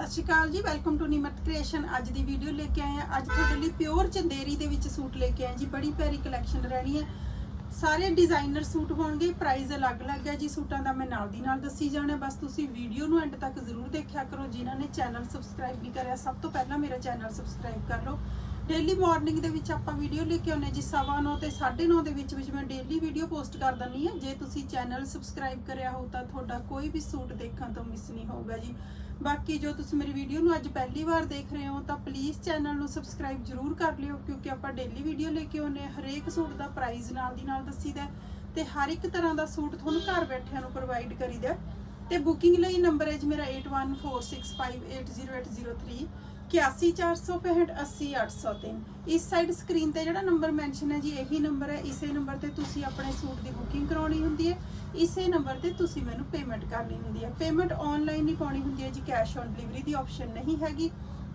ਸਤਿ ਸ਼੍ਰੀ ਅਕਾਲ ਜੀ welcome to ਨਿਮਤ creation ਅੱਜ ਦੀ ਵੀਡੀਓ ਲੈ ਕੇ ਆਏ ਆ ਅੱਜ ਤੁਹਾਡੇ ਲਈ ਪਿਓਰ ਚੰਦੇਰੀ ਦੇ ਵਿੱਚ ਸੂਟ ਲੈ ਕੇ ਆਏ ਜੀ। ਬੜੀ ਪਿਆਰੀ ਕਲੈਕਸ਼ਨ ਰਹਿਣੀ ਹੈ। ਸਾਰੇ ਡਿਜ਼ਾਈਨਰ ਸੂਟ ਹੋਣਗੇ। ਪ੍ਰਾਈਸ ਅਲੱਗ-ਅਲੱਗ ਹੈ ਜੀ। ਸੂਟਾਂ ਦਾ ਮੈਂ ਨਾਲ ਦੀ ਨਾਲ ਦੱਸੀ ਜਾਣਾ। ਬਸ ਤੁਸੀਂ ਵੀਡੀਓ ਨੂੰ ਐਂਡ ਤੱਕ ਜ਼ਰੂਰ ਦੇਖਿਆ ਕਰੋ। ਜਿਨ੍ਹਾਂ ਨੇ ਚੈਨਲ ਸਬਸਕ੍ਰਾਈਬ ਨਹੀਂ ਕਰਿਆ, ਸਭ ਤੋਂ ਪਹਿਲਾਂ ਮੇਰਾ ਚੈਨਲ ਸਬਸਕ੍ਰਾਈਬ ਕਰ ਲਓ। ਡੇਲੀ ਮਾਰਨਿੰਗ ਦੇ ਵਿੱਚ ਆਪਾਂ ਵੀਡੀਓ ਲੈ ਕੇ ਆਉਂਦੇ ਜੀ। ਸਵਾ ਨੌ ਤੇ 9:30 ਦੇ ਵਿੱਚ ਵਿੱਚ ਮੈਂ ਡੇਲੀ ਵੀਡੀਓ ਪੋਸਟ ਕਰ ਦਿੰਦੀ ਹਾਂ। ਜੇ ਤੁਸੀਂ ਚੈਨਲ ਸਬਸਕ੍ਰਾਈਬ ਕਰਿਆ ਹੋ ਤਾਂ ਤੁਹਾਡਾ ਕੋਈ ਵੀ ਸੂਟ ਦੇਖਣ ਤੋਂ ਮਿਸ ਨਹੀਂ ਹੋਊਗਾ ਜੀ। ਬਾਕੀ ਜੋ ਤੁਸੀਂ ਮੇਰੀ ਵੀਡੀਓ ਨੂੰ ਅੱਜ ਪਹਿਲੀ ਵਾਰ ਦੇਖ ਰਹੇ ਹੋ ਤਾਂ ਪਲੀਜ਼ ਚੈਨਲ ਨੂੰ ਸਬਸਕ੍ਰਾਈਬ ਜਰੂਰ ਕਰ ਲਿਓ, ਕਿਉਂਕਿ ਆਪਾਂ ਡੇਲੀ ਵੀਡੀਓ ਲੈ ਕੇ ਆਉਂਦੇ ਹਾਂ। ਹਰੇਕ ਸੂਟ ਦਾ ਪ੍ਰਾਈਸ ਨਾਲ ਦੀ ਨਾਲ ਦੱਸੀਦਾ ਹੈ ਤੇ ਹਰ ਇੱਕ ਤਰ੍ਹਾਂ ਦਾ ਸੂਟ ਤੁਹਾਨੂੰ ਘਰ ਬੈਠਿਆਂ ਨੂੰ ਪ੍ਰੋਵਾਈਡ ਕਰੀਦਾ ਹੈ। ਤੇ ਬੁਕਿੰਗ ਲਈ ਨੰਬਰ ਹੈ ਜੀ ਮੇਰਾ 8146580803 8146580803 ਇਸ ਸਾਈਡ ਸਕਰੀਨ ਤੇ ਜਿਹੜਾ ਨੰਬਰ ਮੈਂਸ਼ਨ ਹੈ ਜੀ, ਇਹੀ ਨੰਬਰ ਹੈ। ਇਸੇ ਨੰਬਰ ਤੇ ਤੁਸੀਂ ਆਪਣੇ ਸੂਟ ਦੀ ਬੁਕਿੰਗ ਕਰਾਉਣੀ ਹੁੰਦੀ ਹੈ। ਇਸੇ ਨੰਬਰ ਤੇ ਤੁਸੀਂ ਮੈਨੂੰ ਪੇਮੈਂਟ ਕਰਨੀ ਹੁੰਦੀ ਹੈ ਪੇਮੈਂਟ ਆਨਲਾਈਨ ਹੀ ਪਾਉਣੀ ਹੁੰਦੀ ਹੈ ਜੀ ਕੈਸ਼ ਔਨ ਡਿਲੀਵਰੀ ਦੀ ਆਪਸ਼ਨ ਨਹੀਂ ਹੈਗੀ।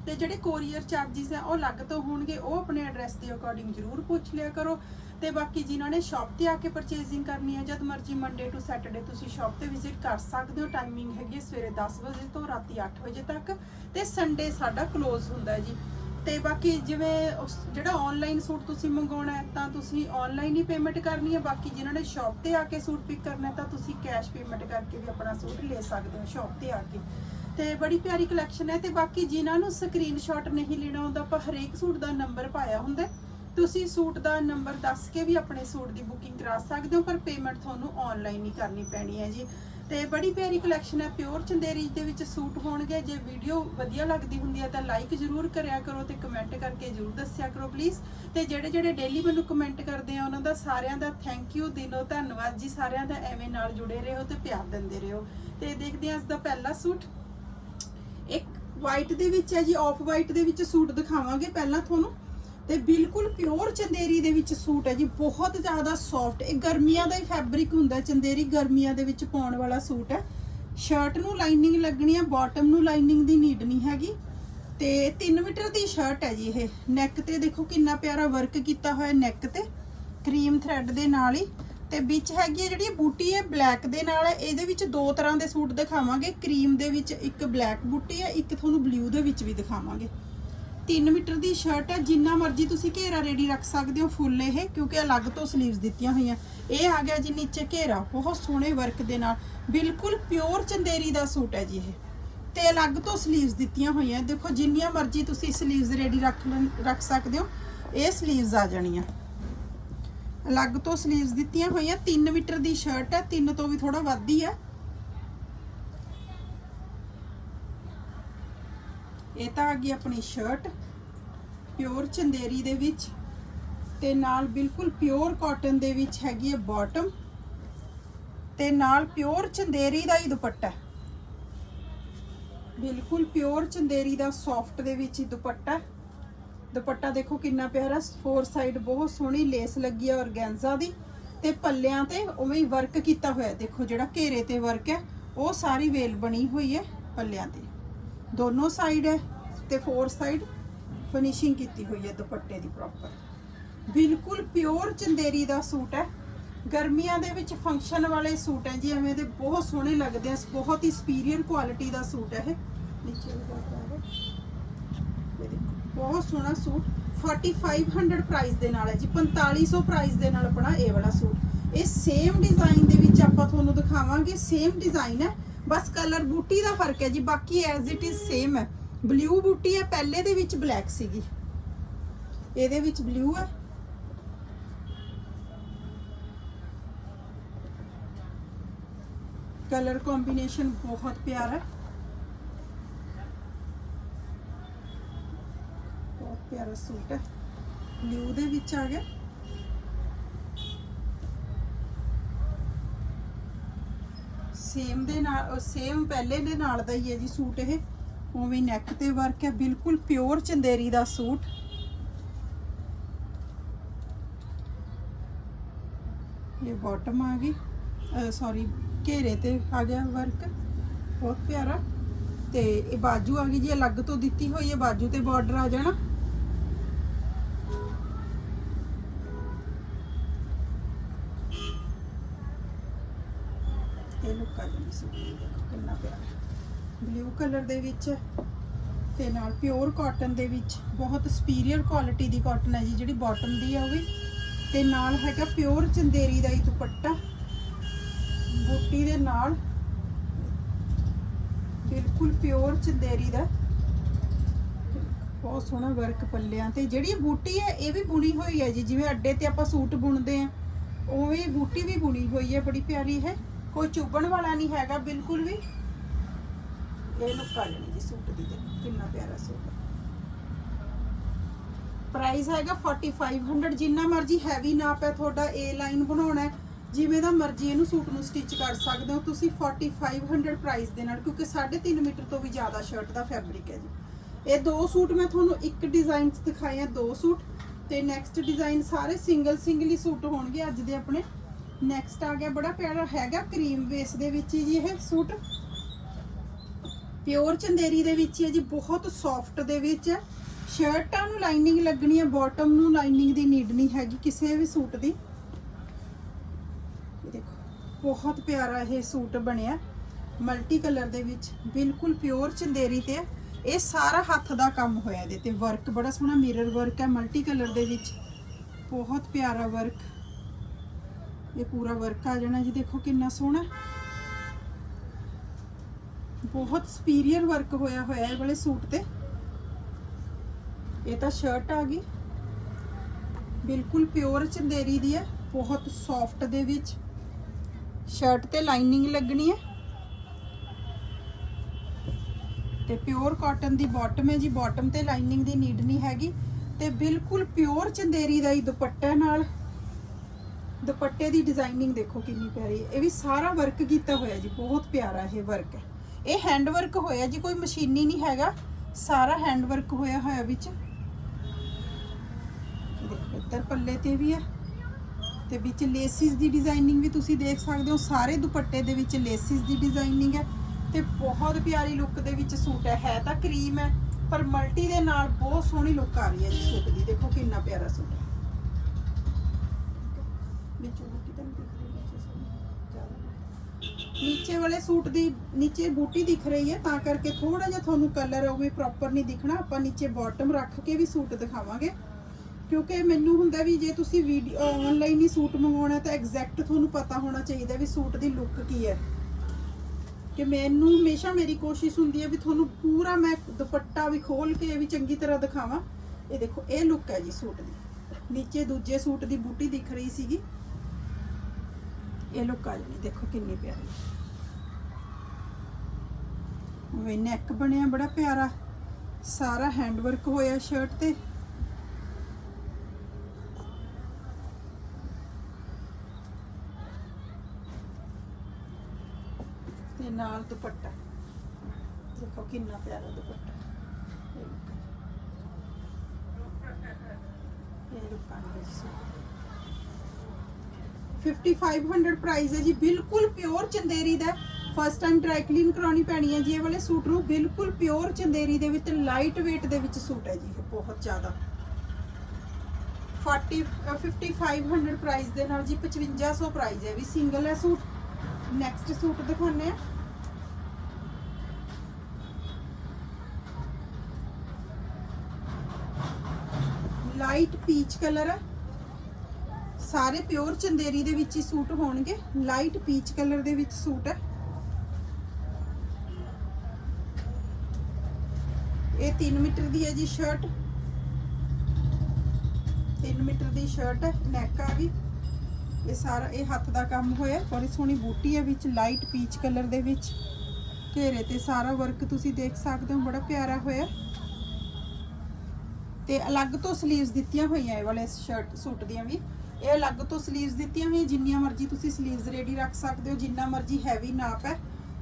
ਤੇ ਜਿਹੜੇ ਕੋਰੀਅਰ ਚਾਰजेस ਹੈ ਉਹ ਅਲੱਗ ਤੋਂ ਹੋਣਗੇ, ਉਹ ਆਪਣੇ ਐਡਰੈਸ ਦੇ ਅਕੋਰਡਿੰਗ ਜ਼ਰੂਰ ਪੁੱਛ ਲਿਆ ਕਰੋ। ਤੇ ਬਾਕੀ ਜਿਨ੍ਹਾਂ ਨੇ ਸ਼ਾਪ ਤੇ ਆ ਕੇ ਪਰਚੇਜ਼ਿੰਗ ਕਰਨੀ ਹੈ ਜਦ ਮਰਜ਼ੀ ਮੰਡੇ ਟੂ ਸੈਟਰਡੇ ਤੁਸੀਂ ਸ਼ਾਪ ਤੇ ਵਿਜ਼ਿਟ ਕਰ ਸਕਦੇ ਹੋ। ਟਾਈਮਿੰਗ ਹੈਗੀ ਸਵੇਰੇ 10 ਵਜੇ ਤੋਂ ਰਾਤੀ 8 ਵਜੇ ਤੱਕ। ਤੇ ਸੰਡੇ ਸਾਡਾ ਕਲੋਜ਼ ਹੁੰਦਾ ਜੀ। ਤੇ ਬਾਕੀ ਜਿਵੇਂ ਉਸ- ਜਿਹੜਾ ਆਨਲਾਈਨ ਸੂਟ ਤੁਸੀਂ ਮੰਗਾਉਣਾ ਹੈ, ਤਾਂ ਤੁਸੀਂ ਆਨਲਾਈਨ ਹੀ ਪੇਮੈਂਟ ਕਰਨੀ ਹੈ। ਬਾਕੀ ਜਿਨ੍ਹਾਂ ਨੇ ਸ਼ਾਪ ਤੇ ਆ ਕੇ ਸੂਟ ਪਿਕ ਕਰਨਾ ਹੈ, ਤਾਂ ਤੁਸੀਂ ਕੈਸ਼ ਪੇਮੈਂਟ ਕਰਕੇ ਵੀ ਆਪਣਾ ਸੂਟ ਲੈ ਸਕਦੇ ਹੋ ਸ਼ਾਪ ਤੇ ਆ ਕੇ। ਤੇ ਬੜੀ ਪਿਆਰੀ ਕਲੈਕਸ਼ਨ ਹੈ ਤੇ ਬਾਕੀ ਜਿਨ੍ਹਾਂ ਨੂੰ ਸਕਰੀਨਸ਼ਾਟ ਨਹੀਂ ਲੈਣਾ ਹੁੰਦਾ ਆਪਾਂ ਹਰੇਕ ਸੂਟ ਦਾ ਨੰਬਰ ਪਾਇਆ ਹੁੰਦਾ ਹੈ। ਤੁਸੀਂ ਸੂਟ ਦਾ ਨੰਬਰ ਦੱਸ ਕੇ ਵੀ ਆਪਣੇ ਸੂਟ ਦੀ ਬੁਕਿੰਗ ਕਰਾ ਸਕਦੇ ਹੋ, ਪਰ ਪੇਮੈਂਟ ਤੁਹਾਨੂੰ ਆਨਲਾਈਨ ਹੀ ਕਰਨੀ ਪੈਣੀ ਹੈ ਜੀ। ਤੇ ਬੜੀ ਪਿਆਰੀ ਕਲੈਕਸ਼ਨ ਹੈ। ਪਿਓਰ ਚੰਦੇਰੀ ਦੇ ਵਿੱਚ ਸੂਟ ਹੋਣਗੇ। ਜੇ ਵੀਡੀਓ ਵਧੀਆ ਲੱਗਦੀ ਹੁੰਦੀ ਹੈ ਤਾਂ ਲਾਈਕ ਜ਼ਰੂਰ ਕਰਿਆ ਕਰੋ ਤੇ ਕਮੈਂਟ ਕਰਕੇ ਜ਼ਰੂਰ ਦੱਸਿਆ ਕਰੋ ਪਲੀਜ਼ ਤੇ ਜਿਹੜੇ ਜਿਹੜੇ ਡੇਲੀ ਮੈਨੂੰ ਕਮੈਂਟ ਕਰਦੇ ਆ, ਉਹਨਾਂ ਦਾ ਸਾਰਿਆਂ ਦਾ ਥੈਂਕ ਯੂ ਦਿਲੋਂ ਧੰਨਵਾਦ ਜੀ। ਸਾਰਿਆਂ ਦਾ ਐਵੇਂ ਨਾਲ ਜੁੜੇ ਰਹੋ ਤੇ ਪਿਆਰ ਦਿੰਦੇ ਰਹੋ। ਤੇ ਦੇਖਦੇ ਹਾਂ ਅੱਜ ਦਾ ਪਹਿਲਾ ਸੂਟ। ਇੱਕ ਵਾਈਟ ਦੇ ਵਿੱਚ ਹੈ ਜੀ। ਆਫ ਵਾਈਟ ਦੇ ਵਿੱਚ ਸੂਟ ਦਿਖਾਵਾਂਗੇ। ਪਹਿਲਾਂ ਤੁਹਾਨੂੰ ਤੇ ਬਿਲਕੁਲ ਪਿਓਰ ਚੰਦੇਰੀ ਦੇ ਵਿੱਚ ਸੂਟ ਹੈ ਜੀ, ਬਹੁਤ ਜ਼ਿਆਦਾ ਸੌਫਟ ਇਹ ਗਰਮੀਆਂ ਦਾ ਹੀ ਫੈਬਰਿਕ ਹੁੰਦਾ, ਚੰਦੇਰੀ ਗਰਮੀਆਂ ਦੇ ਵਿੱਚ ਪਾਉਣ ਵਾਲਾ ਸੂਟ ਹੈ। ਸ਼ਰਟ ਨੂੰ ਲਾਈਨਿੰਗ ਲੱਗਣੀ ਹੈ ਬਾਟਮ ਨੂੰ ਲਾਈਨਿੰਗ ਦੀ ਨੀਡ ਨਹੀਂ ਹੈਗੀ। ਤੇ 3 ਮੀਟਰ ਦੀ ਸ਼ਰਟ ਹੈ ਜੀ ਇਹ। ਨੈਕ ਤੇ ਦੇਖੋ ਕਿੰਨਾ ਪਿਆਰਾ ਵਰਕ ਕੀਤਾ ਹੋਇਆ ਨੈਕ ਤੇ ਕਰੀਮ ਥ੍ਰੈਡ ਦੇ ਨਾਲ ਹੀ। ਤੇ ਵਿੱਚ ਹੈਗੀ ਹੈ ਜਿਹੜੀ ਬੂਟੀ ਹੈ ਬਲੈਕ ਦੇ ਨਾਲ। ਹੈ ਇਹਦੇ ਵਿੱਚ ਦੋ ਤਰ੍ਹਾਂ ਦੇ ਸੂਟ ਦਿਖਾਵਾਂਗੇ। ਕਰੀਮ ਦੇ ਵਿੱਚ ਇੱਕ ਬਲੈਕ ਬੂਟੀ ਹੈ, ਇੱਕ ਤੁਹਾਨੂੰ ਬਲੂ ਦੇ ਵਿੱਚ ਵੀ ਦਿਖਾਵਾਂਗੇ। 3 ਮੀਟਰ ਦੀ ਸ਼ਰਟ ਹੈ, ਜਿੰਨਾ ਮਰਜ਼ੀ ਤੁਸੀਂ ਘੇਰਾ ਰੈਡੀ ਰੱਖ ਸਕਦੇ ਹੋ ਫੁੱਲ ਇਹ, ਕਿਉਂਕਿ ਅਲੱਗ ਤੋਂ ਸਲੀਵਸ ਦਿੱਤੀਆਂ ਹੋਈਆਂ। ਇਹ ਆ ਗਿਆ ਜੀ ਨੀਚੇ ਘੇਰਾ, ਬਹੁਤ ਸੋਹਣੇ ਵਰਕ ਦੇ ਨਾਲ। ਬਿਲਕੁਲ ਪਿਓਰ ਚੰਦੇਰੀ ਦਾ ਸੂਟ ਹੈ ਜੀ ਇਹ। ਤੇ ਅਲੱਗ ਤੋਂ ਸਲੀਵਸ ਦਿੱਤੀਆਂ ਹੋਈਆਂ। ਦੇਖੋ, ਜਿੰਨੀਆਂ ਮਰਜ਼ੀ ਤੁਸੀਂ ਸਲੀਵਸ ਰੈਡੀ ਰੱਖ ਰੱਖ ਸਕਦੇ ਹੋ, ਇਹ ਸਲੀਵਸ ਆ ਜਾਣੀਆਂ। ਅਲੱਗ ਤੋਂ ਸਲੀਵਸ ਦਿੱਤੀਆਂ ਹੋਈਆਂ। 3 ਮੀਟਰ ਦੀ ਸ਼ਰਟ ਹੈ 3 ਤੋਂ ਵੀ ਥੋੜਾ ਵੱਧ ਹੀ ਹੈ। ਇਹ ਤਾਂ ਆ ਗਈ ਆਪਣੀ ਸ਼ਰਟ ਪਿਓਰ ਚੰਦੇਰੀ ਦੇ ਵਿੱਚ ਤੇ ਨਾਲ ਬਿਲਕੁਲ ਪਿਓਰ ਕਾਟਨ ਦੇ ਵਿੱਚ ਹੈਗੀ ਹੈ ਬਾਟਮ ਤੇ ਨਾਲ ਪਿਓਰ ਚੰਦੇਰੀ ਦਾ ਹੀ ਦੁਪੱਟਾ ਹੈ। ਬਿਲਕੁਲ ਪਿਓਰ ਚੰਦੇਰੀ ਦਾ ਸੌਫਟ ਦੇ ਵਿੱਚ ਹੀ ਦੁਪੱਟਾ ਦੁਪੱਟਾ ਦੇਖੋ ਕਿੰਨਾ ਪਿਆਰਾ ਫੋਰ ਸਾਈਡ ਬਹੁਤ ਸੋਹਣੀ ਲੇਸ ਲੱਗੀ ਹੈ ਔਰਗੈਂਜ਼ਾ ਦੀ ਤੇ ਪੱਲਿਆਂ ਤੇ ਉਵੇਂ ਹੀ ਵਰਕ ਕੀਤਾ ਹੋਇਆ ਦੇਖੋ ਜਿਹੜਾ ਘੇਰੇ ਤੇ ਵਰਕ ਹੈ, ਉਹ ਸਾਰੀ ਵੇਲ ਬਣੀ ਹੋਈ ਹੈ ਪੱਲਿਆਂ ਤੇ। ਦੋਨੋਂ ਸਾਈਡ ਹੈ ਤੇ ਫੋਰ ਸਾਈਡ ਫਿਨਿਸ਼ਿੰਗ ਕੀਤੀ ਹੋਈ ਹੈ ਦੁਪੱਟੇ ਦੀ ਪ੍ਰੋਪਰ ਬਿਲਕੁਲ ਪਿਓਰ ਚੰਦੇਰੀ ਦਾ ਸੂਟ ਹੈ। ਗਰਮੀਆਂ ਦੇ ਵਿੱਚ ਫੰਕਸ਼ਨ ਵਾਲੇ ਸੂਟ ਹੈ ਜੀ, ਐਵੇਂ ਦੇ ਬਹੁਤ ਸੋਹਣੇ ਲੱਗਦੇ ਆ, ਬਹੁਤ ਹੀ ਸੁਪੀਰੀਅਰ ਕੁਆਲਿਟੀ ਦਾ ਸੂਟ ਹੈ ਇਹ। ਨੀਚੇ ਬਹੁਤ ਸੋਹਣਾ ਸੂਟ। 4500 ਪ੍ਰਾਈਸ ਦੇ ਨਾਲ ਹੈ ਜੀ 4500 ਪ੍ਰਾਈਸ ਦੇ ਨਾਲ ਆਪਣਾ ਇਹ ਵਾਲਾ ਸੂਟ। ਇਹ ਸੇਮ ਡਿਜ਼ਾਈਨ ਦੇ ਵਿੱਚ ਆਪਾਂ ਤੁਹਾਨੂੰ ਦਿਖਾਵਾਂਗੇ ਸੇਮ ਡਿਜ਼ਾਈਨ ਹੈ। ਬਸ ਕਲਰ ਬੂਟੀ ਦਾ ਫ਼ਰਕ ਹੈ ਜੀ, ਬਾਕੀ ਐਜ਼ ਇਟ ਇਜ਼ ਸੇਮ ਹੈ। ਬਲੂ ਬੂਟੀ ਹੈ, ਪਹਿਲੇ ਦੇ ਵਿੱਚ ਬਲੈਕ ਸੀਗੀ। ਇਹਦੇ ਵਿੱਚ ਬਲੂ ਹੈ। ਕਲਰ ਕੰਬੀਨੇਸ਼ਨ ਬਹੁਤ ਪਿਆਰਾ ਬਹੁਤ ਪਿਆਰਾ ਸੂਟ ਹੈ। ਬਲੂ ਦੇ ਵਿੱਚ ਆ ਗਿਆ। ਸੇਮ ਦੇ ਨਾਲ ਸੇਮ ਪਹਿਲੇ ਦੇ ਨਾਲ ਦਾ ਹੀ ਹੈ ਜੀ ਸੂਟ ਇਹ। ਉਵੇਂ ਨੈਕ ਤੇ ਵਰਕ ਹੈ, ਬਿਲਕੁਲ ਪਿਓਰ ਚੰਦੇਰੀ ਦਾ ਸੂਟ। ਇਹ ਬਾਟਮ ਆ ਗਈ। ਸੌਰੀ ਘੇਰੇ ਤੇ ਆ ਗਿਆ ਵਰਕ ਬਹੁਤ ਪਿਆਰਾ। ਤੇ ਇਹ ਬਾਜੂ ਆ ਗਈ ਜੀ ਅਲੱਗ ਤੋਂ ਦਿੱਤੀ ਹੋਈ ਹੈ, ਬਾਜੂ ਤੇ ਬਾਰਡਰ ਆ ਜਾਣਾ। ਇਹ ਲੁੱਕ ਦੇਖੋ ਕਿੰਨਾ ਪਿਆਰਾ। ਬਲੂ ਕਲਰ ਦੇ ਵਿੱਚ ਤੇ ਨਾਲ ਪਿਓਰ ਕਾਟਨ ਦੇ ਵਿੱਚ ਬਹੁਤ ਸੁਪੀਰੀਅਰ ਕੁਆਲਿਟੀ ਦੀ ਕਾਟਨ ਹੈ ਜੀ, ਜਿਹੜੀ ਬਾਟਮ ਦੀ ਆ ਉਹ ਵੀ। ਤੇ ਨਾਲ ਹੈਗਾ ਪਿਓਰ ਚੰਦੇਰੀ ਦਾ ਹੀ ਦੁਪੱਟਾ। ਬੂਟੀ ਦੇ ਨਾਲ ਬਿਲਕੁਲ ਪਿਓਰ ਚੰਦੇਰੀ ਦਾ। ਬਹੁਤ ਸੋਹਣਾ ਵਰਕ ਪੱਲਿਆਂ ਤੇ। ਜਿਹੜੀ ਬੂਟੀ ਹੈ, ਇਹ ਵੀ ਬੁਣੀ ਹੋਈ ਹੈ ਜੀ, ਜਿਵੇਂ ਅੱਡੇ ਤੇ ਆਪਾਂ ਸੂਟ ਬੁਣਦੇ ਆ ਉਵੇਂ ਬੂਟੀ ਵੀ ਬੁਣੀ ਹੋਈ ਹੈ, ਬੜੀ ਪਿਆਰੀ ਹੈ। ਕੋਈ ਚੁੱਭਣ ਵਾਲਾ ਨਹੀਂ ਹੈਗਾ, ਬਿਲਕੁਲ ਵੀ। ਇਹ ਲੁੱਕ ਆ ਜਾਣੀ ਜੀ ਸੂਟ ਦੀ ਦੇਖੋ ਕਿੰਨਾ ਪਿਆਰਾ ਸੂਟ ਪ੍ਰਾਈਸ ਹੈਗਾ 4500 ਜਿੰਨਾ ਮਰਜ਼ੀ ਹੈਵੀ ਨਾਪ ਹੈ ਤੁਹਾਡਾ A ਲਾਈਨ ਬਣਾਉਣਾ ਹੈ। ਜਿਵੇਂ ਦਾ ਮਰਜ਼ੀ ਇਹਨੂੰ ਸੂਟ ਨੂੰ ਸਟਿਚ ਕਰ ਸਕਦੇ ਹੋ ਤੁਸੀਂ 4500 ਪ੍ਰਾਈਸ ਦੇ ਨਾਲ, ਕਿਉਂਕਿ 3.5 ਮੀਟਰ ਤੋਂ ਵੀ ਜ਼ਿਆਦਾ ਸ਼ਰਟ ਦਾ ਫੈਬਰਿਕ ਹੈ ਜੀ। ਇਹ ਦੋ ਸੂਟ ਮੈਂ ਤੁਹਾਨੂੰ ਇੱਕ ਡਿਜ਼ਾਈਨ 'ਚ ਦਿਖਾਏ ਆ, ਦੋ ਸੂਟ। ਤੇ ਨੈਕਸਟ ਡਿਜ਼ਾਈਨ ਸਾਰੇ ਸਿੰਗਲ ਸਿੰਗਲ ਹੀ ਸੂਟ ਹੋਣਗੇ ਅੱਜ ਦੇ ਆਪਣੇ। ਨੈਕਸਟ ਆ ਗਿਆ ਬੜਾ ਪਿਆਰਾ ਹੈਗਾ ਕਰੀਮ ਬੇਸ ਦੇ ਵਿੱਚ ਹੀ ਜੀ ਇਹ ਸੂਟ। ਪਿਓਰ ਚੰਦੇਰੀ ਦੇ ਵਿੱਚ ਹੀ ਹੈ ਜੀ, ਬਹੁਤ ਸੌਫਟ ਦੇ ਵਿੱਚ ਹੈ। ਸ਼ਰਟਾਂ ਨੂੰ ਲਾਈਨਿੰਗ ਲੱਗਣੀ ਹੈ ਬਾਟਮ ਨੂੰ ਲਾਈਨਿੰਗ ਦੀ ਨੀਡ ਨਹੀਂ ਹੈਗੀ ਕਿਸੇ ਵੀ ਸੂਟ ਦੀ। ਇਹ ਦੇਖੋ, ਬਹੁਤ ਪਿਆਰਾ ਇਹ ਸੂਟ ਬਣਿਆ ਮਲਟੀ ਕਲਰ ਦੇ ਵਿੱਚ, ਬਿਲਕੁਲ ਪਿਓਰ ਚੰਦੇਰੀ ਤੇ ਹੈ। ਇਹ ਸਾਰਾ ਹੱਥ ਦਾ ਕੰਮ ਹੋਇਆ ਇਹਦੇ ਤੇ। ਵਰਕ ਬੜਾ ਸੋਹਣਾ ਮਿਰਰ ਵਰਕ ਹੈ ਮਲਟੀ ਕਲਰ ਦੇ ਵਿੱਚ। ਬਹੁਤ ਪਿਆਰਾ ਵਰਕ ਇਹ ਪੂਰਾ ਵਰਕ ਆ ਜਾਣਾ ਜੀ, ਦੇਖੋ ਕਿੰਨਾ ਸੋਹਣਾ। ਬਹੁਤ ਸੁਪੀਰੀਅਰ ਵਰਕ ਹੋਇਆ ਹੋਇਆ ਇਹ ਵਾਲੇ ਸੂਟ ਤੇ। ਇਹ ਤਾਂ ਸ਼ਰਟ ਆ ਗਈ। ਬਿਲਕੁਲ ਪਿਓਰ ਚੰਦੇਰੀ ਦੀ ਹੈ, ਬਹੁਤ ਸੌਫਟ ਦੇ ਵਿੱਚ। ਸ਼ਰਟ ਤੇ ਲਾਈਨਿੰਗ ਲੱਗਣੀ ਹੈ। ਤੇ ਪਿਓਰ ਕਾਟਨ ਦੀ ਬਾਟਮ ਹੈ ਜੀ ਬਾਟਮ ਤੇ ਲਾਈਨਿੰਗ ਦੀ ਨੀਡ ਨਹੀਂ ਹੈਗੀ। ਤੇ ਬਿਲਕੁਲ ਪਿਓਰ ਚੰਦੇਰੀ ਦਾ ਹੀ ਦੁਪੱਟਾ ਨਾਲ। ਦੁਪੱਟੇ ਦੀ ਡਿਜ਼ਾਈਨਿੰਗ ਦੇਖੋ ਕਿੰਨੀ ਪਿਆਰੀ ਹੈ। ਇਹ ਵੀ ਸਾਰਾ ਵਰਕ ਕੀਤਾ ਹੋਇਆ ਜੀ, ਬਹੁਤ ਪਿਆਰਾ ਇਹ ਵਰਕ ਹੈ। ਇਹ ਹੈਂਡ ਵਰਕ ਹੋਇਆ ਜੀ, ਕੋਈ ਮਸ਼ੀਨੀ ਨਹੀਂ ਹੈਗਾ। ਸਾਰਾ ਹੈਂਡ ਵਰਕ ਹੋਇਆ ਹੋਇਆ ਵਿੱਚ। ਦੇਖੋ, ਇੱਧਰ ਪੱਲੇ ਤੇ ਵੀ ਹੈ। ਤੇ ਵਿੱਚ ਲੇਸਿਸ ਦੀ ਡਿਜ਼ਾਈਨਿੰਗ ਵੀ ਤੁਸੀਂ ਦੇਖ ਸਕਦੇ ਹੋ। ਸਾਰੇ ਦੁਪੱਟੇ ਦੇ ਵਿੱਚ ਲੇਸਿਸ ਦੀ ਡਿਜ਼ਾਈਨਿੰਗ ਹੈ। ਤੇ ਬਹੁਤ ਪਿਆਰੀ ਲੁੱਕ ਦੇ ਵਿੱਚ ਸੂਟ ਹੈ। ਹੈ ਤਾਂ ਕਰੀਮ ਹੈ, ਪਰ ਮਲਟੀ ਦੇ ਨਾਲ ਬਹੁਤ ਸੋਹਣੀ ਲੁੱਕ ਆ ਰਹੀ ਹੈ ਜੀ ਸੂਟ ਦੀ। ਦੇਖੋ ਕਿੰਨਾ ਪਿਆਰਾ ਸੂਟ ਹੈ। ਨੀਚੇ ਵਾਲੇ ਸੂਟ ਦੀ ਨੀਚੇ ਬੂਟੀ ਦਿਖ ਰਹੀ ਹੈ, ਤਾਂ ਕਰਕੇ ਥੋੜਾ ਜਿਹਾ ਤੁਹਾਨੂੰ ਕਲਰ ਉਹ ਵੀ ਪ੍ਰੋਪਰ ਨਹੀਂ ਦਿਖਣਾ। ਆਪਾਂ ਨੀਚੇ ਬਾਟਮ ਰੱਖ ਕੇ ਵੀ ਸੂਟ ਦਿਖਾਵਾਂਗੇ। ਕਿਉਂਕਿ ਮੈਨੂੰ ਹੁੰਦਾ ਵੀ ਜੇ ਤੁਸੀਂ ਵੀਡੀਓ ਆਨਲਾਈਨ ਹੀ ਸੂਟ ਮੰਗਵਾਉਣਾ ਤਾਂ ਐਗਜ਼ੈਕਟ ਤੁਹਾਨੂੰ ਪਤਾ ਹੋਣਾ ਚਾਹੀਦਾ ਵੀ ਸੂਟ ਦੀ ਲੁੱਕ ਕੀ ਹੈ। ਕਿ ਮੈਨੂੰ ਹਮੇਸ਼ਾ ਮੇਰੀ ਕੋਸ਼ਿਸ਼ ਹੁੰਦੀ ਹੈ ਵੀ ਤੁਹਾਨੂੰ ਪੂਰਾ ਮੈਂ ਦੁਪੱਟਾ ਵੀ ਖੋਲ ਕੇ ਵੀ ਚੰਗੀ ਤਰ੍ਹਾਂ ਦਿਖਾਵਾਂ। ਇਹ ਦੇਖੋ, ਇਹ ਲੁੱਕ ਹੈ ਜੀ ਸੂਟ ਦੀ। ਨੀਚੇ ਦੂਜੇ ਸੂਟ ਦੀ ਬੂਟੀ ਦਿਖ ਰਹੀ ਸੀਗੀ। ਇਹ ਲੁੱਕ ਆ ਦੇਖੋ ਕਿੰਨੀ ਪਿਆਰੀ। ਉਹ ਨੈਕ ਬਣਿਆ ਬੜਾ ਪਿਆਰਾ। ਸਾਰਾ ਹੈਂਡ ਵਰਕ ਹੋਇਆ ਸ਼ਰਟ ਤੇ। ਤੇ ਨਾਲ ਦੁਪੱਟਾ। ਦੇਖੋ ਕਿੰਨਾ ਪਿਆਰਾ ਦੁਪੱਟਾ। ਇਹ ਲੁੱਕ ਹੈ। ਇਹ 5500 ਪ੍ਰਾਈਸ ਹੈ ਜੀ, ਬਿਲਕੁਲ ਪਿਓਰ ਚੰਦੇਰੀ ਦਾ ਫਸਟ ਟਾਈਮ ਡਰਾਈ ਕਲੀਨ ਕਰਾਉਣੀ ਪੈਣੀ ਹੈ ਜੀ, ਇਹ ਵਾਲੇ ਸੂਟ ਨੂੰ ਬਿਲਕੁਲ ਪਿਓਰ ਚੰਦੇਰੀ ਦੇ ਵਿੱਚ ਲਾਈਟ weight ਦੇ ਵਿੱਚ ਸੂਟ ਹੈ ਜੀ, ਇਹ ਬਹੁਤ ਜ਼ਿਆਦਾ। 40 5500 ਪ੍ਰਾਈਸ ਦੇ ਨਾਲ ਜੀ 5500 ਪ੍ਰਾਈਸ ਹੈ ਵੀ ਸਿੰਗਲ ਹੈ ਸੂਟ। ਨੈਕਸਟ ਸੂਟ ਦਿਖਾਉਂਦੇ ਆ ਲਾਈਟ ਪੀਚ ਕਲਰ ਹੈ। ਸਾਰੇ ਪਿਓਰ ਚੰਦੇਰੀ ਦੇ ਵਿੱਚ ਹੀ ਸੂਟ ਹੋਣਗੇ। ਲਾਈਟ ਪੀਚ ਕਲਰ ਦੇ ਵਿੱਚ ਸੂਟ ਹੈ। ਇਹ 3 ਮੀਟਰ ਦੀ ਹੈ ਜੀ ਸ਼ਰਟ 3 ਮੀਟਰ ਦੀ ਸ਼ਰਟ ਹੈ ਨੈਕ ਆ ਗਈ ਇਹ ਸਾਰਾ, ਇਹ ਹੱਥ ਦਾ ਕੰਮ ਹੋਇਆ ਬੜੀ ਸੋਹਣੀ ਬੂਟੀ ਹੈ ਵਿੱਚ ਲਾਈਟ ਪੀਚ ਕਲਰ ਦੇ ਵਿੱਚ। ਘੇਰੇ ਤੇ ਸਾਰਾ ਵਰਕ ਤੁਸੀਂ ਦੇਖ ਸਕਦੇ ਹੋ, ਬੜਾ ਪਿਆਰਾ ਹੋਇਆ। ਤੇ ਅਲੱਗ ਤੋਂ ਸਲੀਵਸ ਦਿੱਤੀਆਂ ਹੋਈਆਂ ਇਹ ਵਾਲੇ ਸ਼ਰਟ ਸੂਟ ਦੀਆਂ ਵੀ। ਇਹ ਅਲੱਗ ਤੋਂ ਸਲੀਵਸ ਦਿੱਤੀਆਂ ਹੋਈਆਂ, ਜਿੰਨੀਆਂ ਮਰਜ਼ੀ ਤੁਸੀਂ ਸਲੀਵਸ ਰੈਡੀ ਰੱਖ ਸਕਦੇ ਹੋ, ਜਿੰਨਾ ਮਰਜ਼ੀ ਹੈਵੀ ਨਾਪ ਹੈ,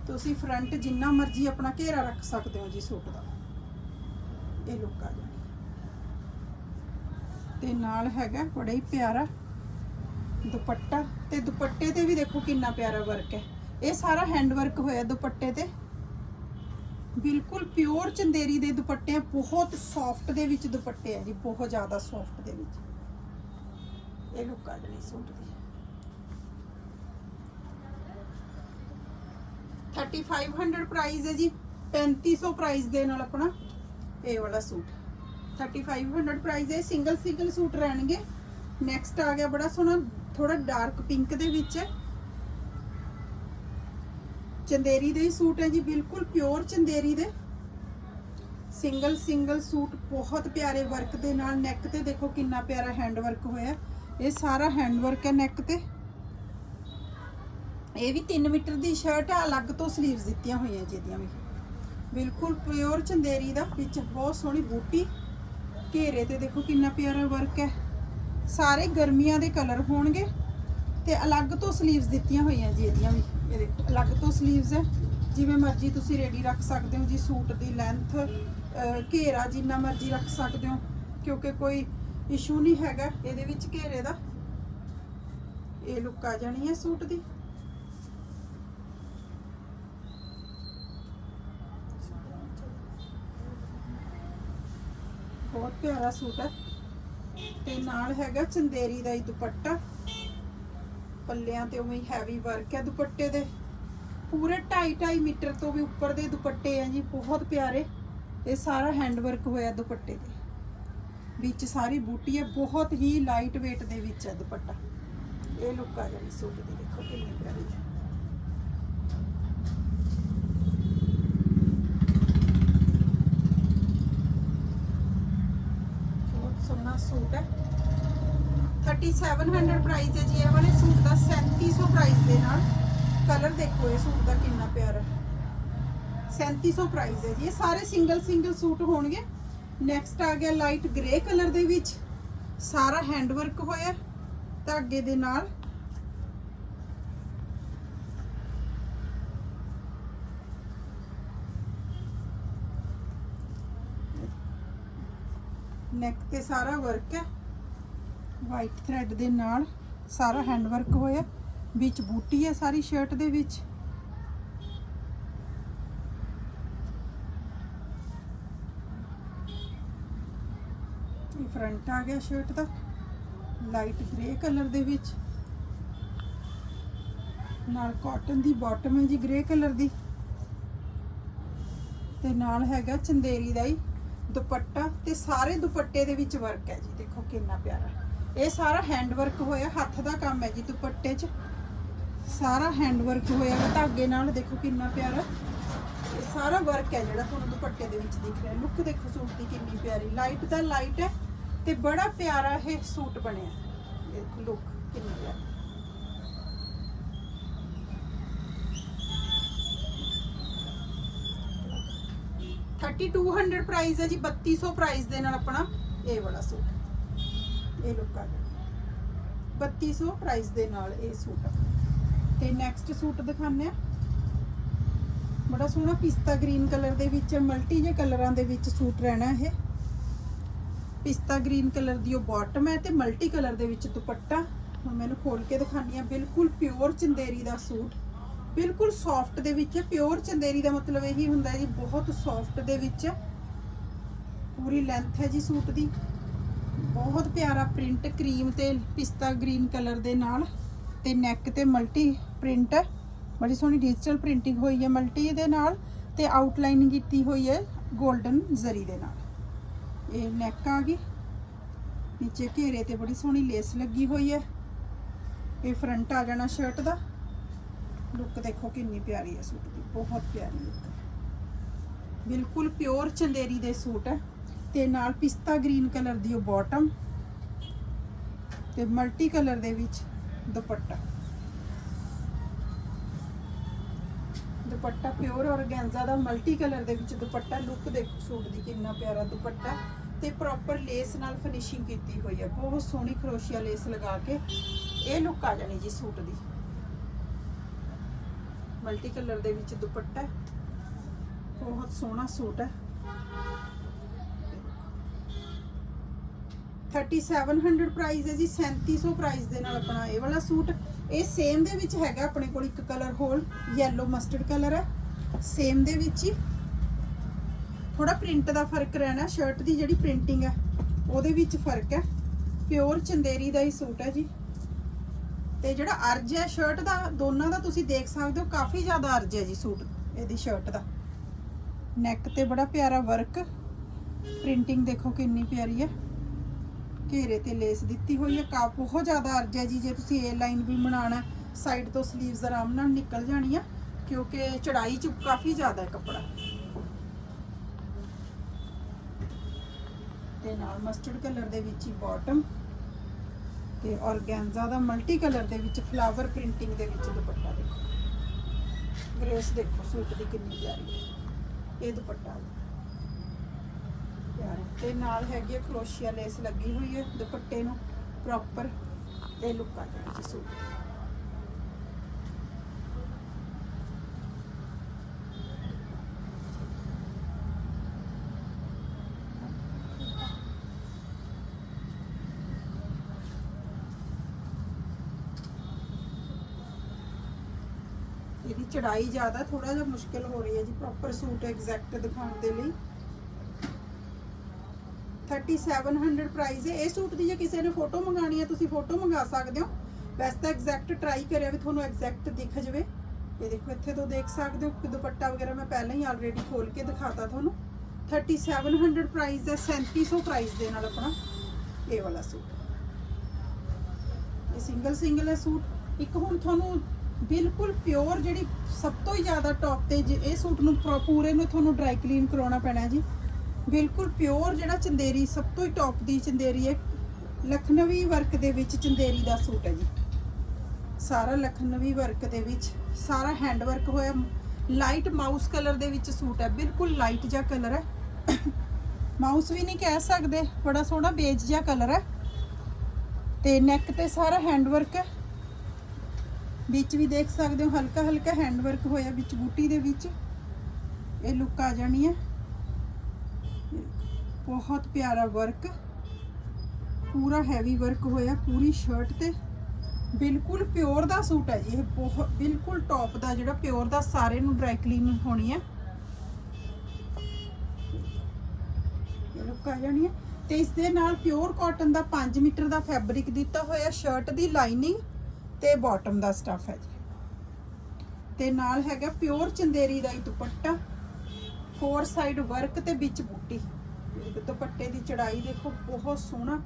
ਤੁਸੀਂ ਫਰੰਟ ਜਿੰਨਾ ਮਰਜ਼ੀ ਆਪਣਾ ਘੇਰਾ ਰੱਖ ਸਕਦੇ ਹੋ ਜੀ ਸੂਟ ਦਾ। ਇਹ ਲੁੱਕ ਆ ਜਾਣੀ ਤੇ ਨਾਲ ਹੈਗਾ ਬੜਾ ਹੀ ਪਿਆਰਾ ਦੁਪੱਟਾ, ਤੇ ਦੁਪੱਟੇ ਤੇ ਵੀ ਦੇਖੋ ਕਿੰਨਾ ਪਿਆਰਾ ਵਰਕ ਹੈ। ਇਹ ਸਾਰਾ ਹੈਂਡ ਵਰਕ ਹੋਇਆ ਦੁਪੱਟੇ ਤੇ। ਬਿਲਕੁਲ ਪਿਓਰ ਚੰਦੇਰੀ ਦੇ ਦੁਪੱਟੇ ਆ, ਬਹੁਤ ਸੌਫਟ ਦੇ ਵਿੱਚ ਦੁਪੱਟੇ ਆ ਜੀ, ਬਹੁਤ ਜ਼ਿਆਦਾ ਸੌਫਟ ਦੇ ਵਿੱਚ। ਇਹ ਲੁੱਕ ਆ ਸੂਟ ਦੀ 3500 ਪ੍ਰਾਈਸ ਹੈ ਜੀ। 3500 ਪ੍ਰਾਈਸ ਦੇ ਨਾਲ ਆਪਣਾ ਇਹ ਵਾਲਾ ਸੂਟ। 3500 ਪ੍ਰਾਈਸ ਹੈ। ਸਿੰਗਲ ਸਿੰਗਲ ਸੂਟ ਰਹਿਣਗੇ। ਨੈਕਸਟ ਆ ਗਿਆ ਬੜਾ ਸੋਹਣਾ ਥੋੜਾ ਡਾਰਕ ਪਿੰਕ ਦੇ ਵਿੱਚ ਚੰਦੇਰੀ ਦੇ ਸੂਟ ਹੈ ਜੀ, ਬਿਲਕੁਲ ਪਿਓਰ ਚੰਦੇਰੀ ਦੇ। ਸਿੰਗਲ ਸਿੰਗਲ ਸੂਟ ਬਹੁਤ ਪਿਆਰੇ ਵਰਕ ਦੇ ਨਾਲ ਨੈਕ ਤੇ ਦੇਖੋ ਕਿੰਨਾ ਪਿਆਰਾ ਹੈਂਡ ਵਰਕ ਹੋਇਆ। ਇਹ ਸਾਰਾ ਹੈਂਡ ਵਰਕ ਹੈ ਨੈਕ ਤੇ। ਇਹ ਵੀ 3 ਮੀਟਰ ਦੀ ਸ਼ਰਟ ਹੈ ਅਲੱਗ ਤੋਂ 슬ੀਵਸ ਦਿੱਤੀਆਂ ਹੋਈਆਂ ਜੀ ਇਹਦੀਆਂ ਵੀ। ਬਿਲਕੁਲ ਪਿਓਰ ਚੰਦੇਰੀ ਦਾ, ਵਿੱਚ ਬਹੁਤ ਸੋਹਣੀ ਬੂਟੀ। ਘੇਰੇ ਤੇ ਦੇਖੋ ਕਿੰਨਾ ਪਿਆਰਾ ਵਰਕ ਹੈ। ਸਾਰੇ ਗਰਮੀਆਂ ਦੇ ਕਲਰ ਹੋਣਗੇ ਤੇ ਅਲੱਗ ਤੋਂ 슬ੀਵਸ ਦਿੱਤੀਆਂ ਹੋਈਆਂ ਜੀ ਇਹਦੀਆਂ ਵੀ। ਇਹ ਦੇਖੋ, ਅਲੱਗ ਤੋਂ 슬ੀਵਸ ਹੈ। ਜਿਵੇਂ ਮਰਜ਼ੀ ਤੁਸੀਂ ਰੈਡੀ ਰੱਖ ਸਕਦੇ ਹੋ ਜੀ, ਸੂਟ ਦੀ ਲੈਂਥ ਘੇਰਾ ਜਿੰਨਾ ਮਰਜ਼ੀ ਰੱਖ ਸਕਦੇ ਹੋ, ਕਿਉਂਕਿ ਕੋਈ ਇਸ਼ੂ ਨਹੀਂ ਹੈਗਾ ਇਹਦੇ ਵਿੱਚ ਘੇਰੇ ਦਾ। ਇਹ ਲੁੱਕ ਆ ਜਾਣੀ ਹੈ ਸੂਟ ਦੀ। ਬਹੁਤ ਪਿਆਰਾ ਸੂਟ ਹੈ। ਤੇ ਨਾਲ ਹੈਗਾ ਚੰਦੇਰੀ ਦਾ ਹੀ ਦੁਪੱਟਾ। ਪੱਲਿਆਂ ਤੇ ਉਵੇਂ ਹੈਵੀ ਵਰਕ ਹੈ ਦੁਪੱਟੇ ਦੇ। ਪੂਰੇ 2.5 ਮੀਟਰ ਤੋਂ ਵੀ ਉੱਪਰ ਦੇ ਦੁਪੱਟੇ ਆ ਜੀ, ਬਹੁਤ ਪਿਆਰੇ। ਇਹ ਸਾਰਾ ਹੈਂਡ ਵਰਕ ਹੋਇਆ ਦੁਪੱਟੇ ਤੇ। ਵਿੱਚ ਸਾਰੀ ਬੂਟੀ ਹੈ, ਬਹੁਤ ਹੀ ਲਾਈਟ weight ਦੇ ਵਿੱਚ ਹੈ ਦੁਪੱਟਾ। ਇਹ ਲੁੱਕ ਆ ਜਾਣੀ ਸੂਟ ਦੀ, ਦੇਖੋ ਕਿੰਨੀ ਪਿਆਰੀ ਹੈ। ਬਹੁਤ ਸੋਹਣਾ ਸੂਟ ਹੈ। 3700 ਪ੍ਰਾਈਸ ਹੈ ਜੀ, ਇਹ ਵਾਲੇ ਸੂਟ ਦਾ 3700 ਪ੍ਰਾਈਸ ਦੇ ਨਾਲ ਕਲਰ ਦੇਖੋ, ਇਹ ਸੂਟ ਦਾ ਕਿੰਨਾ ਪਿਆਰਾ ਹੈ। 3700 ਪ੍ਰਾਈਸ ਹੈ ਜੀ, ਇਹ ਸਾਰੇ ਸਿੰਗਲ ਸਿੰਗਲ ਸੂਟ ਹੋਣਗੇ। ਨੈਕਸਟ ਆ ਗਿਆ ਲਾਈਟ ਗ੍ਰੇ ਕਲਰ ਦੇ ਵਿੱਚ। ਸਾਰਾ ਹੈਂਡ ਵਰਕ ਹੋਇਆ ਧਾਗੇ ਦੇ ਨਾਲ ਨੈਕ ਤੇ ਸਾਰਾ ਵਰਕ ਹੈ। ਵਾਈਟ ਥ੍ਰੈਡ ਦੇ ਨਾਲ ਸਾਰਾ ਹੈਂਡ ਵਰਕ ਹੋਇਆ ਵਿੱਚ ਬੂਟੀ ਹੈ ਸਾਰੀ ਸ਼ਰਟ ਦੇ ਵਿੱਚ। ਫਰੰਟ ਆ ਗਿਆ ਸ਼ਰਟ ਦਾ ਲਾਈਟ ਗ੍ਰੇ ਕਲਰ ਦੇ ਵਿੱਚ। ਨਾਲ ਕਾਟਨ ਦੀ ਬਾਟਮ ਹੈ ਜੀ ਗ੍ਰੇ ਕਲਰ ਦੀ। ਤੇ ਨਾਲ ਹੈਗਾ ਚੰਦੇਰੀ ਦਾ ਹੀ ਦੁਪੱਟਾ ਤੇ ਸਾਰੇ ਦੁਪੱਟੇ ਦੇ ਵਿੱਚ ਵਰਕ ਹੈ ਜੀ, ਦੇਖੋ ਕਿੰਨਾ ਪਿਆਰਾ। ਇਹ ਸਾਰਾ ਹੈਂਡ ਵਰਕ ਹੋਇਆ, ਹੱਥ ਦਾ ਕੰਮ ਹੈ ਜੀ ਦੁਪੱਟੇ 'ਚ। ਸਾਰਾ ਹੈਂਡ ਵਰਕ ਹੋਇਆ, ਧਾਗੇ ਨਾਲ ਦੇਖੋ ਕਿੰਨਾ ਪਿਆਰਾ। ਇਹ ਸਾਰਾ ਵਰਕ ਹੈ ਜਿਹੜਾ ਤੁਹਾਨੂੰ ਦੁਪੱਟੇ ਦੇ ਵਿੱਚ ਦਿਖ ਰਿਹਾ। ਲੁੱਕ ਦੇਖੋ ਸੂਟ ਦੀ ਕਿੰਨੀ ਪਿਆਰੀ। ਲਾਈਟ ਦਾ ਲਾਈਟ ਹੈ। ਤੇ ਬੜਾ ਪਿਆਰਾ ਇਹ ਸੂਟ ਬਣਿਆ। ਦੇਖੋ ਲੁੱਕ ਕਿੰਨੀ ਪਿਆਰੀ ਥਰਟੀ ਟੂ ਹੰਡਰਡ ਪ੍ਰਾਈਸ ਹੈ ਜੀ 3200 ਪ੍ਰਾਈਸ ਦੇ ਨਾਲ ਆਪਣਾ ਇਹ ਵਾਲਾ ਸੂਟ। ਇਹ ਲੁੱਕ ਆ ਗਿਆ 3200 ਪ੍ਰਾਈਸ ਦੇ ਨਾਲ ਇਹ ਸੂਟ ਆ। ਤੇ ਨੈਕਸਟ ਸੂਟ ਦਿਖਾਉਂਦੇ ਆ ਬੜਾ ਸੋਹਣਾ ਪਿਸਤਾ ਗ੍ਰੀਨ ਕਲਰ ਦੇ ਵਿੱਚ ਮਲਟੀ ਜੇ ਕਲਰਾਂ ਦੇ ਵਿੱਚ ਸੂਟ ਰਹਿਣਾ ਇਹ। ਪਿਸਤਾ ਗ੍ਰੀਨ ਕਲਰ ਦੀ ਉਹ ਬਾਟਮ ਹੈ ਤੇ ਮਲਟੀ ਕਲਰ ਦੇ ਵਿੱਚ ਦੁਪੱਟਾ। ਹੁਣ ਮੈਨੂੰ ਖੋਲ ਕੇ ਦਿਖਾਣੀ ਆ ਬਿਲਕੁਲ ਪਿਓਰ ਚੰਦੇਰੀ ਦਾ ਸੂਟ। ਬਿਲਕੁਲ ਸੌਫਟ ਦੇ ਵਿੱਚ ਪਿਓਰ ਚੰਦੇਰੀ ਦਾ ਮਤਲਬ ਇਹੀ ਹੁੰਦਾ ਜੀ, ਬਹੁਤ ਸੌਫਟ ਦੇ ਵਿੱਚ ਪੂਰੀ ਲੈਂਥ ਹੈ ਜੀ ਸੂਟ ਦੀ। ਬਹੁਤ ਪਿਆਰਾ ਪ੍ਰਿੰਟ ਕਰੀਮ ਤੇ ਪਿਸਤਾ ਗ੍ਰੀਨ ਕਲਰ ਦੇ ਨਾਲ ਤੇ ਨੈਕ ਤੇ ਮਲਟੀ ਪ੍ਰਿੰਟ ਹੈ। ਬੜੀ ਸੋਹਣੀ ਡਿਜੀਟਲ ਪ੍ਰਿੰਟਿੰਗ ਹੋਈ ਹੈ ਮਲਟੀ ਦੇ ਨਾਲ ਤੇ ਆਊਟਲਾਈਨਿੰਗ ਕੀਤੀ ਹੋਈ ਹੈ 골ਡਨ ਜ਼ਰੀ ਦੇ ਨਾਲ। ਇਹ ਨੈਕ ਆ ਗਈ। ਨੀਚੇ ਘੇਰੇ ਤੇ ਬੜੀ ਸੋਹਣੀ ਲੇਸ ਲੱਗੀ ਹੋਈ ਹੈ। ਇਹ ਫਰੰਟ ਆ ਜਾਣਾ ਸ਼ਰਟ ਦਾ। ਲੁੱਕ ਦੇਖੋ ਕਿੰਨੀ ਪਿਆਰੀ ਹੈ ਸੂਟ ਦੀ, ਬਹੁਤ ਪਿਆਰੀ ਲੁੱਕ ਬਿਲਕੁਲ ਪਿਓਰ ਚੰਦੇਰੀ ਦੇ ਸੂਟ ਹੈ ਤੇ ਨਾਲ ਪਿਸਤਾ ਗ੍ਰੀਨ ਕਲਰ ਦੀ ਉਹ ਬਾਟਮ ਤੇ ਮਲਟੀ ਕਲਰ ਦੇ ਵਿੱਚ ਦੁਪੱਟਾ। ਦੁਪੱਟਾ ਪਿਓਰ ਔਰਗੈਂਜ਼ਾ ਦਾ ਮਲਟੀ ਕਲਰ ਦੇ ਵਿੱਚ ਦੁਪੱਟਾ ਲੁੱਕ ਦੇਖੋ ਸੂਟ ਦੀ ਕਿੰਨਾ ਪਿਆਰਾ ਦੁਪੱਟਾ ਤੇ ਪ੍ਰੋਪਰ ਲੇਸ ਨਾਲ ਫਿਨਿਸ਼ਿੰਗ ਕੀਤੀ ਹੋਈ ਹੈ ਬਹੁਤ ਸੋਹਣੀ ਖਰੋਸ਼ੀਆ ਲੇਸ ਲਗਾ ਕੇ ਇਹ ਲੁੱਕ ਆ ਜਾਣੀ ਜੀ ਸੂਟ ਦੀ। ਮਲਟੀ ਕਲਰ ਦੇ ਵਿੱਚ ਦੁਪੱਟਾ, ਬਹੁਤ ਸੋਹਣਾ ਸੂਟ ਹੈ 3700 ਪ੍ਰਾਈਸ ਹੈ ਜੀ 3700 ਪ੍ਰਾਈਸ ਦੇ ਨਾਲ ਆਪਣਾ ਇਹ ਵਾਲਾ ਸੂਟ। ਇਹ ਸੇਮ ਦੇ ਵਿੱਚ ਹੈਗਾ ਆਪਣੇ ਕੋਲ ਇੱਕ ਕਲਰ ਹੋਰ, yellow ਮਸਟਰਡ ਕਲਰ ਹੈ। ਸੇਮ ਦੇ ਵਿੱਚ ਹੀ ਥੋੜਾ ਪ੍ਰਿੰਟ ਦਾ ਫ਼ਰਕ ਰਹਿਣਾ ਸ਼ਰਟ ਦੀ ਜਿਹੜੀ ਪ੍ਰਿੰਟਿੰਗ ਹੈ, ਉਹਦੇ ਵਿੱਚ ਫ਼ਰਕ ਹੈ। ਪਿਓਰ ਚੰਦੇਰੀ ਦਾ ਹੀ ਸੂਟ ਹੈ ਜੀ। ਤੇ ਜਿਹੜਾ ਅਰਜ ਹੈ ਸ਼ਰਟ ਦਾ, ਦੋਨਾਂ ਦਾ ਤੁਸੀਂ ਦੇਖ ਸਕਦੇ ਹੋ, ਕਾਫੀ ਜ਼ਿਆਦਾ ਅਰਜ ਹੈ ਜੀ ਸੂਟ, ਇਹਦੀ ਸ਼ਰਟ ਦਾ। ਨੈਕ ਤੇ ਬੜਾ ਪਿਆਰਾ ਵਰਕ ਪ੍ਰਿੰਟਿੰਗ ਦੇਖੋ ਕਿੰਨੀ ਪਿਆਰੀ ਹੈ। ਘੇਰੇ ਤੇ ਲੇਸ ਦਿੱਤੀ ਹੋਈ ਹੈ। ਕਾ ਬਹੁਤ ਜ਼ਿਆਦਾ ਅਰਜ ਹੈ ਜੀ, ਜੇ ਤੁਸੀਂ ਏ ਲਾਈਨ ਵੀ ਬਣਾਉਣਾ ਸਾਈਡ ਤੋਂ 슬ੀਵਸ ਆਰਾਮ ਨਾਲ ਨਿਕਲ ਜਾਣੀਆਂ, ਕਿਉਂਕਿ ਚੜਾਈ ਚ ਕਾਫੀ ਜ਼ਿਆਦਾ ਹੈ ਕੱਪੜਾ। ਤੇ ਨਾਲ ਮਸਟਰਡ ਕਲਰ ਦੇ ਵਿੱਚ ਹੀ ਬਾਟਮ ਤੇ ਔਰਗੈਂਜ਼ਾ ਦਾ ਮਲਟੀ ਕਲਰ ਦੇ ਵਿੱਚ ਫਲਾਵਰ ਪ੍ਰਿੰਟਿੰਗ ਦੇ ਵਿੱਚ ਦੁਪੱਟਾ ਦੇਖੋ। ਗ੍ਰੇਸ ਦੇਖੋ ਸੂਟ ਦੀ ਕਿੰਨੀ ਪਿਆਰੀ ਹੈ ਇਹ ਦੁਪੱਟਾ ਪਿਆਰਾ। ਤੇ ਨਾਲ ਹੈਗੀ ਹੈ ਕਲੋਸ਼ੀਆ ਲੇਸ ਲੱਗੀ ਹੋਈ ਹੈ, ਦੁਪੱਟੇ ਨੂੰ ਪ੍ਰੋਪਰ ਇਹ ਲੁੱਕ ਆ ਜਾਣਾ ਜੀ ਸੂਟ। ਇਹਦੀ ਚੜਾਈ ਜ਼ਿਆਦਾ ਥੋੜਾ ਜਿਹਾ ਮੁਸ਼ਕਿਲ ਹੋ ਰਹੀ ਹੈ ਜੀ ਪ੍ਰੋਪਰ ਸੂਟ ਐਗਜ਼ੈਕਟ ਦਿਖਾਉਣ ਦੇ ਲਈ। 3700 ਪ੍ਰਾਈਸ ਹੈ। ਇਹ ਸੂਟ ਦੀ ਜੇ ਕਿਸੇ ਨੇ ਫੋਟੋ ਮੰਗਾਣੀ ਹੈ, ਤੁਸੀਂ ਫੋਟੋ ਮੰਗਾ ਸਕਦੇ ਹੋ। ਵੈਸੇ ਤਾਂ ਐਗਜ਼ੈਕਟ ਟਰਾਈ ਕਰਿਆ ਵੀ ਤੁਹਾਨੂੰ ਐਗਜ਼ੈਕਟ ਦਿਖ ਜਵੇ। ਇਹ ਦੇਖੋ, ਇੱਥੇ ਤੋਂ ਦੇਖ ਸਕਦੇ ਹੋ ਕਿ ਦੁਪੱਟਾ ਵਗੈਰਾ ਮੈਂ ਪਹਿਲਾਂ ਹੀ ਆਲਰੇਡੀ ਖੋਲ ਕੇ ਦਿਖਾਤਾ ਤੁਹਾਨੂੰ। 3700 ਪ੍ਰਾਈਸ ਹੈ 3700 ਪ੍ਰਾਈਸ ਦੇ ਨਾਲ ਆਪਣਾ ਇਹ ਵਾਲਾ ਸੂਟ। ਇਹ ਸਿੰਗਲ ਸਿੰਗਲ ਹੈ ਸੂਟ। ਇੱਕ ਹੁਣ ਤੁਹਾਨੂੰ ਬਿਲਕੁਲ ਪਿਓਰ ਜਿਹੜੀ ਸਭ ਤੋਂ ਹੀ ਜ਼ਿਆਦਾ ਟੌਪ ਤੇ ਜੇ ਇਹ ਸੂਟ ਨੂੰ ਪੂਰੇ ਨੂੰ ਤੁਹਾਨੂੰ ਡਰਾਈ ਕਲੀਨ ਕਰਾਉਣਾ ਪੈਣਾ ਜੀ। ਬਿਲਕੁਲ ਪਿਓਰ ਜਿਹੜਾ ਚੰਦੇਰੀ, ਸਭ ਤੋਂ ਹੀ ਟੌਪ ਦੀ ਚੰਦੇਰੀ ਹੈ। ਲਖਨਵੀ ਵਰਕ ਦੇ ਵਿੱਚ ਚੰਦੇਰੀ ਦਾ ਸੂਟ ਹੈ ਜੀ। ਸਾਰਾ ਲਖਨਵੀ ਵਰਕ ਦੇ ਵਿੱਚ, ਸਾਰਾ ਹੈਂਡ ਵਰਕ ਹੋਇਆ। ਲਾਈਟ ਮਾਊਸ ਕਲਰ ਦੇ ਵਿੱਚ ਸੂਟ ਹੈ। ਬਿਲਕੁਲ ਲਾਈਟ ਜਿਹਾ ਕਲਰ ਹੈ। ਮਾਊਸ ਵੀ ਨਹੀਂ ਕਹਿ ਸਕਦੇ, ਬੜਾ ਸੋਹਣਾ ਬੇਜ ਜਿਹਾ ਕਲਰ ਹੈ। ਤੇ ਨੈਕ ਤੇ ਸਾਰਾ ਹੈਂਡ ਵਰਕ ਹੈ। ਵਿੱਚ ਵੀ ਦੇਖ ਸਕਦੇ ਹੋ ਹਲਕਾ ਹਲਕਾ ਹੈਂਡ ਵਰਕ ਹੋਇਆ ਵਿੱਚ ਬੂਟੀ ਦੇ ਵਿੱਚ। ਇਹ ਲੁੱਕ ਆ ਜਾਣੀ ਹੈ। ਬਹੁਤ ਪਿਆਰਾ ਵਰਕ ਪੂਰਾ ਹੈਵੀ ਵਰਕ ਹੋਇਆ, ਪੂਰੀ ਸ਼ਰਟ ਤੇ। ਬਿਲਕੁਲ ਪਿਓਰ ਦਾ ਸੂਟ ਹੈ ਜੀ, ਇਹ ਬਹੁਤ, ਬਿਲਕੁਲ ਟੌਪ ਦਾ ਜਿਹੜਾ ਪਿਓਰ ਦਾ ਸਾਰੇ ਨੂੰ ਡਰਾਈ ਕਲੀਨ ਹੋਣੀ ਹੈ। ਲੁੱਕ ਆ ਜਾਣੀ ਹੈ। ਤੇ ਇਸ ਦੇ ਨਾਲ ਪਿਓਰ ਕਾਟਨ ਦਾ 5 ਮੀਟਰ ਦਾ ਫੈਬਰਿਕ ਦਿੱਤਾ ਹੋਇਆ ਸ਼ਰਟ ਦੀ ਲਾਈਨਿੰਗ ਤੇ ਬਾਟਮ ਦਾ ਸਟਫ ਹੈ ਜੀ। ਤੇ ਨਾਲ ਹੈਗਾ ਪਿਓਰ ਚੰਦੇਰੀ ਦਾ ਹੀ ਦੁਪੱਟਾ। ਫੋਰ ਸਾਈਡ ਵਰਕ ਤੇ ਵਿੱਚ ਬੂਟੀ। ਦੁਪੱਟੇ ਦੀ ਚੜਾਈ ਦੇਖੋ, ਬਹੁਤ ਸੋਹਣਾ।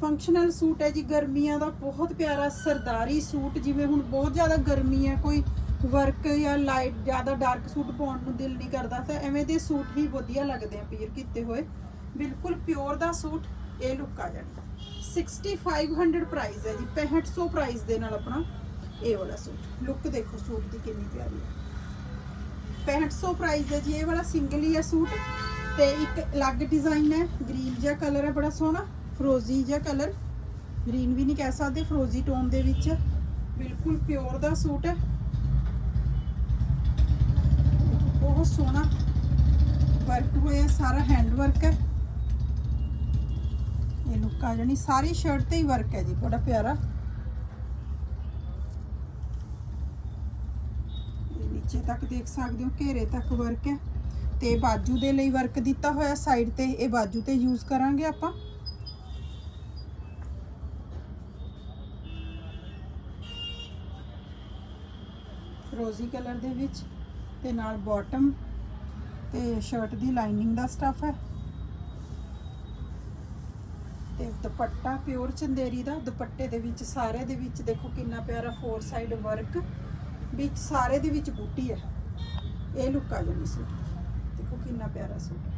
ਫੰਕਸ਼ਨਲ ਸੂਟ ਹੈ ਜੀ, ਗਰਮੀਆਂ ਦਾ ਬਹੁਤ ਪਿਆਰਾ ਸਰਦਾਰੀ ਸੂਟ, ਜਿਵੇਂ ਹੁਣ ਬਹੁਤ ਜ਼ਿਆਦਾ ਗਰਮੀ ਹੈ, ਕੋਈ ਵਰਕ ਜਾਂ ਲਾਈਟ ਜ਼ਿਆਦਾ ਡਾਰਕ ਸੂਟ ਪਾਉਣ ਨੂੰ ਦਿਲ ਨਹੀਂ ਕਰਦਾ, ਤਾਂ ਐਵੇਂ ਦੇ ਸੂਟ ਹੀ ਵਧੀਆ ਲੱਗਦੇ ਆ ਪੀਰ ਕੀਤੇ ਹੋਏ। ਬਿਲਕੁਲ ਪਿਓਰ ਦਾ ਸੂਟ, ਇਹ ਲੁੱਕ ਆ ਜਾਣੀ। 6500 ਪ੍ਰਾਈਸ ਹੈ ਜੀ 6500 ਪ੍ਰਾਈਸ ਦੇ ਨਾਲ ਆਪਣਾ ਇਹ ਵਾਲਾ ਸੂਟ। ਲੁੱਕ ਦੇਖੋ, ਸੂਟ ਦੀ ਕਿੰਨੀ ਪਿਆਰੀ ਹੈ। 6500 ਪ੍ਰਾਈਸ ਹੈ ਜੀ, ਇਹ ਵਾਲਾ ਸਿੰਗਲ ਹੀ ਹੈ ਸੂਟ। ਤੇ ਇੱਕ ਅਲੱਗ ਡਿਜ਼ਾਈਨ ਹੈ। ਗ੍ਰੀਨ ਜਿਹਾ ਕਲਰ ਹੈ, ਬੜਾ ਸੋਹਣਾ। ਫਰੋਜ਼ੀ ਜਿਹਾ ਕਲਰ ਗ੍ਰੀਨ ਵੀ ਨਹੀਂ ਕਹਿ ਸਕਦੇ ਫਰੋਜ਼ੀ ਟੋਨ ਦੇ ਵਿੱਚ। ਬਿਲਕੁਲ ਪਿਓਰ ਦਾ ਸੂਟ ਹੈ। ਬਹੁਤ ਸੋਹਣਾ ਵਰਕ ਹੋਇਆ, ਸਾਰਾ ਹੈਂਡ ਵਰਕ ਹੈ। ਇਹ ਲੁੱਕ ਆ ਜਾਣੀ, ਸਾਰੀ ਸ਼ਰਟ ਤੇ ਹੀ ਵਰਕ ਹੈ ਜੀ, ਬੜਾ ਪਿਆਰਾ। ਨੀਚੇ ਤੱਕ ਦੇਖ ਸਕਦੇ ਹੋ, ਘੇਰੇ ਤੱਕ ਵਰਕ ਹੈ। ਤੇ ਬਾਜੂ ਦੇ ਲਈ ਵਰਕ ਦਿੱਤਾ ਹੋਇਆ ਸਾਈਡ ਤੇ, ਇਹ ਬਾਜੂ ਤੇ ਯੂਜ਼ ਕਰਾਂਗੇ ਆਪਾਂ। ਰੋਜ਼ੀ ਕਲਰ ਦੇ ਵਿੱਚ ਤੇ ਨਾਲ ਬਾਟਮ ਤੇ ਸ਼ਰਟ ਦੀ ਲਾਈਨਿੰਗ ਦਾ ਸਟਫ ਹੈ। ਤੇ ਦੁਪੱਟਾ ਪਿਓਰ ਚੰਦੇਰੀ ਦਾ, ਦੁਪੱਟੇ ਦੇ ਵਿੱਚ, ਸਾਰੇ ਦੇ ਵਿੱਚ ਦੇਖੋ ਕਿੰਨਾ ਪਿਆਰਾ ਫੋਰ ਸਾਈਡ ਵਰਕ ਵਿੱਚ ਸਾਰੇ ਦੇ ਵਿੱਚ ਬੂਟੀ ਹੈ। ਇਹ ਲੁੱਕ ਆ ਜਾਂਦੀ ਸੀ। ਦੇਖੋ ਕਿੰਨਾ ਪਿਆਰਾ ਸੂਟ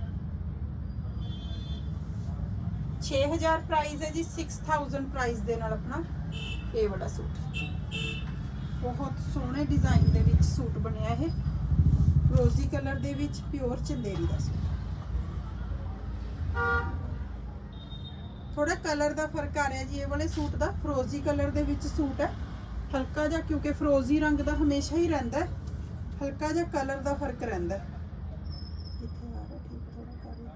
6000 ਪ੍ਰਾਈਸ ਹੈ ਜੀ 6000 ਪ੍ਰਾਈਸ ਦੇ ਨਾਲ ਆਪਣਾ ਇਹ ਵਾਲਾ ਸੂਟ। ਬਹੁਤ ਸੋਹਣੇ ਡਿਜ਼ਾਈਨ ਦੇ ਵਿੱਚ ਸੂਟ ਬਣਿਆ ਇਹ। ਰੋਜ਼ੀ ਕਲਰ ਦੇ ਵਿੱਚ ਪਿਓਰ ਚੰਦੇਰੀ ਦਾ ਸੂਟ। ਥੋੜਾ ਕਲਰ ਦਾ ਫ਼ਰਕ ਆ ਰਿਹਾ ਜੀ, ਇਹ ਵਾਲੇ ਸੂਟ ਦਾ। ਫਰੋਜ਼ੀ ਕਲਰ ਦੇ ਵਿੱਚ ਸੂਟ ਹੈ। ਹਲਕਾ ਜਿਹਾ, ਕਿਉਂਕਿ ਫਰੋਜ਼ੀ ਰੰਗ ਦਾ ਹਮੇਸ਼ਾ ਹੀ ਰਹਿੰਦਾ ਹਲਕਾ ਜਿਹਾ ਕਲਰ ਦਾ ਫ਼ਰਕ ਰਹਿੰਦਾ ਹੈ ਕਿੱਥੇ ਆ ਰਿਹਾ ਠੀਕ ਥੋੜਾ ਕਰ ਲਿਆ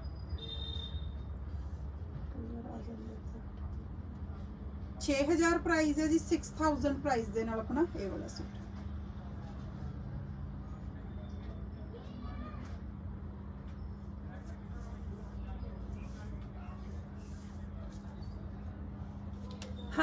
ਕਲਰ ਆ ਜਾਂਦਾ ਇੱਥੇ। 6000 ਪ੍ਰਾਈਸ ਹੈ ਜੀ 6000 ਪ੍ਰਾਈਸ ਦੇ ਨਾਲ ਆਪਣਾ ਇਹ ਵਾਲਾ ਸੂਟ